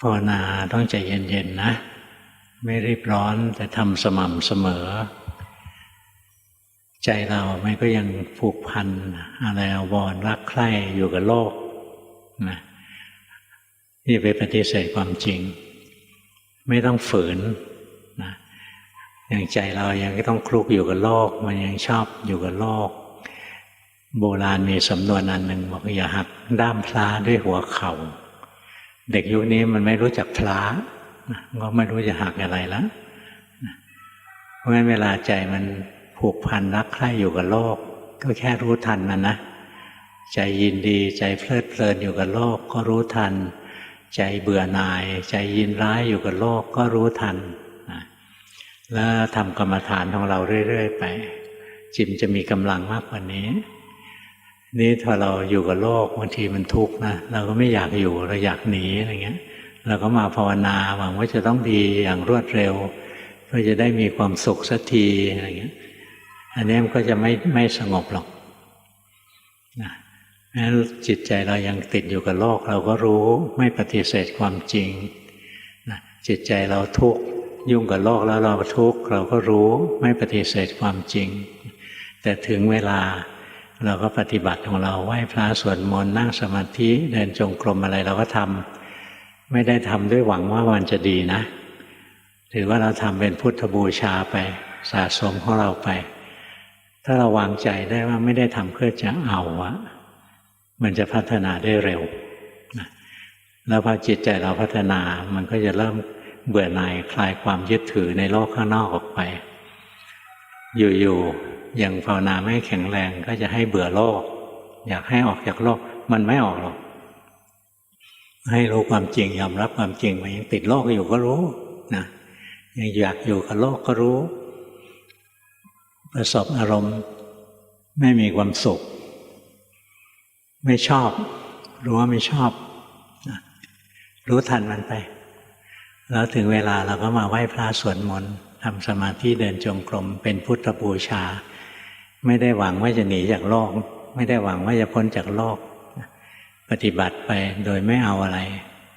ภาวนาต้องใจเย็นๆนะ ไม่รีบร้อนแต่ทำสม่ำเสมอ ใจเราไม่ก็ยังผูกพันอะไรอาวรณ์รักใคร่อยู่กับโลกนะนี่ไปปฏิเสธความจริง ไม่ต้องฝืนนะอย่างใจเรายังต้องคลุกอยู่กับโลก มันยังชอบอยู่กับโลก โบราณมีสำนวนอันหนึ่งบอกอย่าหักด้ามพลาด้วยหัวเขา่า เด็กยุคนี้มันไม่รู้จักพลานะก็ไม่รู้จะหักอะไรแล้วเพราะฉะนั้นเวลาใจมันผูกพันรักใคร่อยู่กับโลก ก็แค่รู้ทันมันนะ ใจยินดีใจเพลิดเพลินอยู่กับโลก ก็รู้ทัน ใจเบื่อหน่าย ใจยินร้ายอยู่กับโลกก็รู้ทันแล้วทำกรรมฐานของเราเรื่อย ๆ ไป จิมจะมีกำลังมากกว่านี้ นี่ถ้าเราอยู่กับโลกบางทีมันทุกข์นะเราก็ไม่อยากอยู่เราอยากหนีอะไรเงี้ย เราก็มาภาวนาหวังว่าจะต้องดีอย่างรวดเร็วเพื่อจะได้มีความสุขสักทีอะไรเงี้ย อันนี้มันก็จะไม่ไม่สงบหรอกนะงั้นจิตใจเรายังติดอยู่กับโลก เราก็รู้ไม่ปฏิเสธความจริงนะจิตใจเราทุกข์ยุ่งกับโลกแล้วเราทุกข์เราก็รู้ไม่ปฏิเสธความจริง แต่ถึงเวลา เราก็ปฏิบัติของเราไหว้พระสวดมนต์นั่งสมาธิเดินจงกรมอะไรเราก็ทำไม่ได้ทำด้วยหวังว่ามันจะดีนะ ถือว่าเราทำเป็นพุทธบูชาไปสะสมของเราไป ถ้าเราวางใจได้ว่าไม่ได้ทำเพื่อจะเอาอะมันจะพัฒนาได้เร็วแล้วพอจิตใจเราพัฒนามันก็จะเริ่มเบื่อหน่ายคลายความยึดถือในโลกข้างนอกออกไป อยู่ๆ ยังภาวนาไม่แข็งแรงก็จะให้เบื่อโลก อยากให้ออกจากโลก มันไม่ออกหรอก ให้รู้ความจริงยอมรับความจริงมันยังติดโลกอยู่ก็รู้นะยังอยากอยู่กับโลกก็รู้ ประสบอารมณ์ไม่มีความสุข ไม่ชอบ รู้ว่าไม่ชอบนะรู้ทันมันไป แล้วถึงเวลาเราก็มาไหว้พระสวดมนต์ทำสมาธิเดินจงกรมเป็นพุทธบูชา ไม่ได้หวังว่าจะหนีจากโลก ไม่ได้หวังว่าจะพ้นจากโลก ปฏิบัติไปโดยไม่เอาอะไร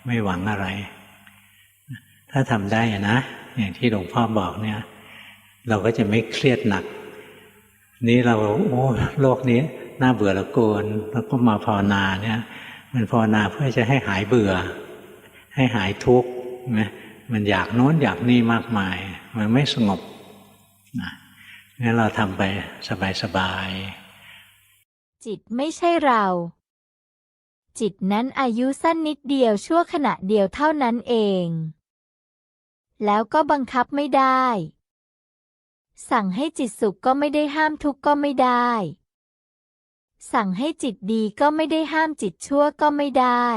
ไม่หวังอะไร ถ้าทำได้นะ อย่างที่หลวงพ่อบอกเนี่ย เราก็จะไม่เครียดหนัก นี้เราโอ้โลกนี้น่าเบื่อละโกนแล้วก็มาภาวนาเนี่ย มันภาวนาเพื่อจะให้หายเบื่อ ให้หายทุกข์นะมันอยากโน้นอยากนี่มากมาย มันไม่สงบนะ งั้นเราทำไปสบายๆ จิตไม่ใช่เรา จิตนั้นอายุสั้นนิดเดียวชั่วขณะเดียวเท่านั้นเอง แล้วก็บังคับไม่ได้ สั่งให้จิตสุขก็ไม่ได้ห้ามทุกข์ก็ไม่ได้ สั่งให้จิตดีก็ไม่ได้ห้ามจิตชั่วก็ไม่ได้